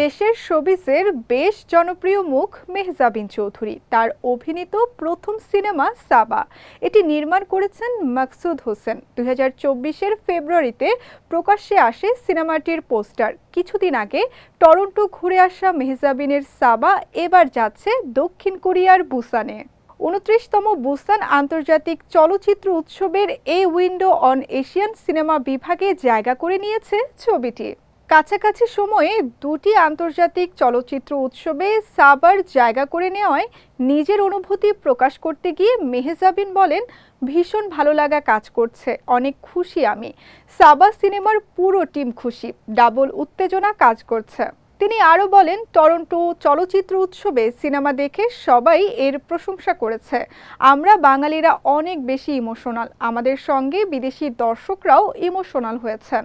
দেশের শোবিসের বেশ জনপ্রিয় মুখ মেহজাবিন চৌধুরী, তার অভিনীত প্রথম সিনেমা সাবা। এটি নির্মাণ করেছেন মাকসুদ হোসেন। দুই হাজার ফেব্রুয়ারিতে প্রকাশ্যে আসে সিনেমাটির পোস্টার। কিছুদিন আগে টরন্টো ঘুরে আসা মেহজাবিনের সাবা এবার যাচ্ছে দক্ষিণ কোরিয়ার বুসানে। উনত্রিশতম বুসান আন্তর্জাতিক চলচ্চিত্র উৎসবের a window on Asian cinema বিভাগে জায়গা করে নিয়েছে ছবিটি। কাছাকাছি সময়ে দুটি আন্তর্জাতিক চলচ্চিত্র উৎসবে সাবার জায়গা করে নেওয়ায় নিজের অনুভূতি প্রকাশ করতে গিয়ে মেহজাবিন বলেন, ভীষণ ভালো লাগা কাজ করছে, অনেক খুশি আমি। সাবা সিনেমার পুরো টিম খুশি, ডাবল উত্তেজনা কাজ করছে। তিনি আরও বলেন, টরন্টো চলচ্চিত্র উৎসবে সিনেমা দেখে সবাই এর প্রশংসা করেছে। আমরা বাঙালিরা অনেক বেশি ইমোশনাল, আমাদের সঙ্গে বিদেশি দর্শকরাও ইমোশনাল হয়েছেন।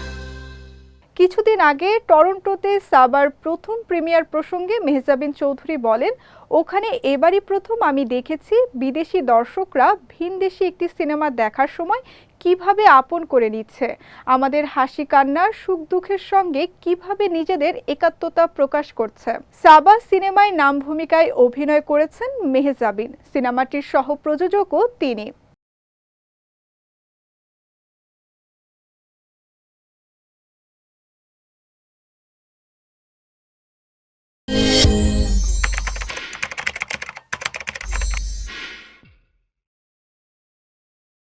কিছুদিন আগে টরন্টোতে সাবার প্রথম প্রিমিয়ার প্রসঙ্গে মেহজাবিন চৌধুরী বলেন, ওখানে এবারই প্রথম আমি দেখেছি বিদেশি দর্শকরা ভিনদেশি একটি সিনেমা দেখার সময় কীভাবে আপন করে নিচ্ছে। আমাদের হাসি কান্নার সুখ দুঃখের সঙ্গে কীভাবে নিজেদের একাত্মতা প্রকাশ করছে। সাবা সিনেমায় নাম ভূমিকায় অভিনয় করেছেন মেহজাবিন। সিনেমাটির সহ প্রযোজকও তিনি।